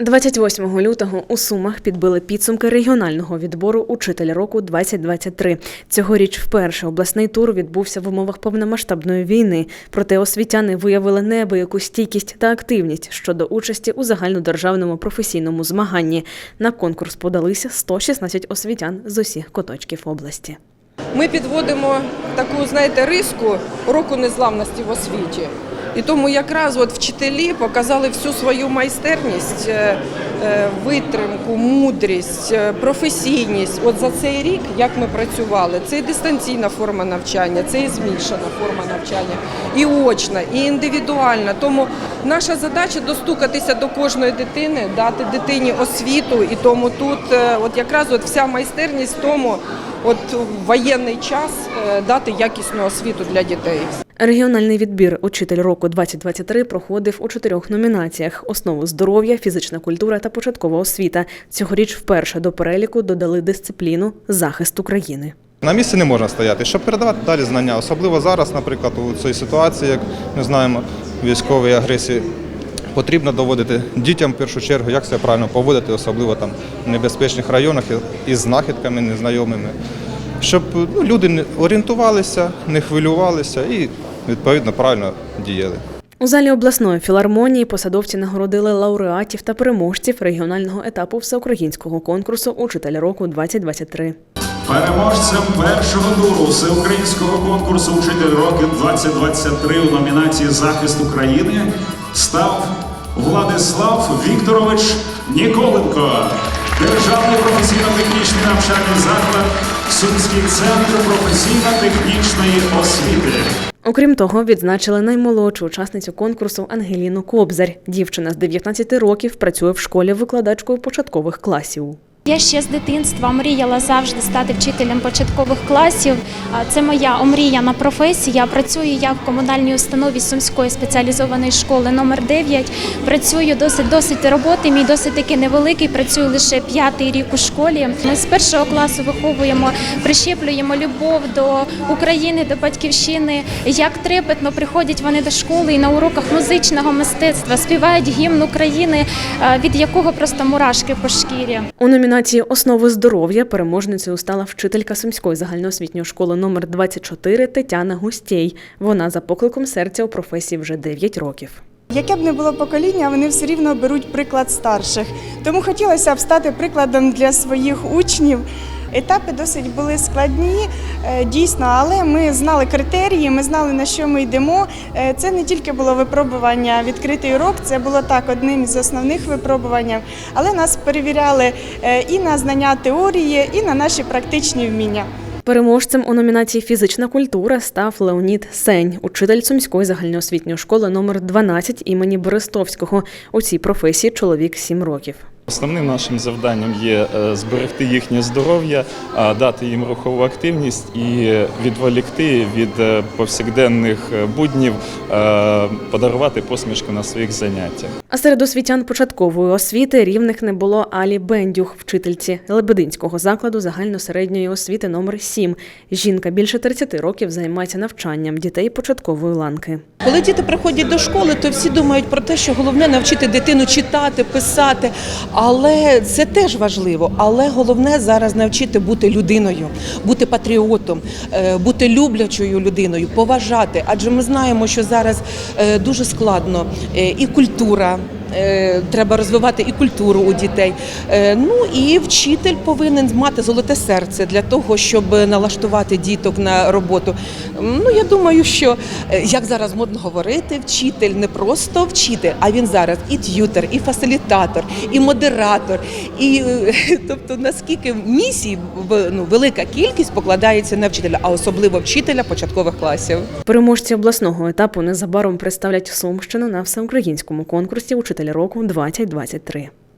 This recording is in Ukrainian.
28 лютого у Сумах підбили підсумки регіонального відбору Учитель року 2023. Цьогоріч вперше обласний тур відбувся в умовах повномасштабної війни. Проте освітяни виявили неабияку стійкість та активність щодо участі у загальнодержавному професійному змаганні. На конкурс подалися 116 освітян з усіх куточків області. Ми підводимо таку, знаєте, риску року незламності в освіті. І тому якраз от вчителі показали всю свою майстерність, е, е, витримку, мудрість, е, професійність. От за цей рік, як ми працювали, це і дистанційна форма навчання, це і змішана форма навчання, і очна, і індивідуальна. Тому наша задача достукатися до кожної дитини, дати дитині освіту. І тому тут от якраз от вся майстерність в тому, от в воєнний час е, дати якісну освіту для дітей. Регіональний відбір Учитель року 2023 проходив у чотирьох номінаціях: основу здоров'я, фізична культура та початкова освіта. Цьогоріч вперше до переліку додали дисципліну захист України. На місці не можна стояти, щоб передавати далі знання, особливо зараз, наприклад, у цій ситуації, як ми знаємо, військової агресії. Потрібно доводити дітям в першу чергу, як себе правильно поводити, особливо там в небезпечних районах із знахідками незнайомими, щоб ну, люди не орієнтувалися, не хвилювалися і відповідно правильно діяли. У залі обласної філармонії посадовці нагородили лауреатів та переможців регіонального етапу всеукраїнського конкурсу Учитель року 2023. Переможцем першого туру всеукраїнського конкурсу Учитель року 2023 у номінації Захист України став Владислав Вікторович Ніколенко, Державний професійно-технічний навчальний заклад, Сумський центр професійно-технічної освіти. Окрім того, відзначили наймолодшу учасницю конкурсу Ангеліну Кобзарь. Дівчина з 19 років працює в школі викладачкою початкових класів. Я ще з дитинства мріяла завжди стати вчителем початкових класів. Це моя омріяна професія. Працюю я в комунальній установі Сумської спеціалізованої школи номер 9 Працюю досить досить роботи. Мій досить таки невеликий. Працюю лише п'ятий рік у школі. Ми з першого класу виховуємо, прищеплюємо любов до України, до батьківщини. Як трепетно приходять вони до школи і на уроках музичного мистецтва співають гімн України, від якого просто мурашки по шкірі. У номінації Основи здоров'я переможницею стала вчителька Сумської загальноосвітньої школи номер 24 Тетяна Густєй. Вона за покликом серця у професії вже 9 років. Яке б не було покоління, вони все рівно беруть приклад старших. Тому хотілося б стати прикладом для своїх учнів. Етапи досить були складні, е, дійсно, але ми знали критерії, ми знали на що ми йдемо. Е, Це не тільки було випробування відкритий урок, це було так одним із основних випробувань. Але нас перевіряли е, і на знання теорії, і на наші практичні вміння. Переможцем у номінації Фізична культура став Леонід Сень, учитель Сумської загальноосвітньої школи номер 12 імені Берестовського. У цій професії чоловік 7 років. Основним нашим завданням є е, зберегти їхнє здоров'я, дати їм рухову активність і відволікти від е, повсякденних е, буднів, подарувати посмішку на своїх заняттях. А серед освітян початкової освіти рівних не було Алі Бендюх, вчительці Лебединського закладу загальносередньої освіти номер 7 Жінка більше 30 років займається навчанням дітей початкової ланки. Коли діти приходять до школи, то всі думають про те, що головне навчити дитину читати, писати. Але це теж важливо. Але головне зараз навчити бути людиною, бути патріотом, е, бути люблячою людиною, поважати. Адже ми знаємо, що зараз е, дуже складно е, і культура. Е, Треба розвивати і культуру у дітей. Е, Ну і вчитель повинен мати золоте серце для того, щоб налаштувати діток на роботу. Ну я думаю, що е, як зараз модно говорити, вчитель не просто вчитель, а він зараз і т'ютер, і фасилітатор, і модератор. І тобто наскільки місій ну, велика кількість покладається на вчителя, а особливо вчителя початкових класів. Переможці обласного етапу незабаром представлять Сумщину на всеукраїнському конкурсі року 2023.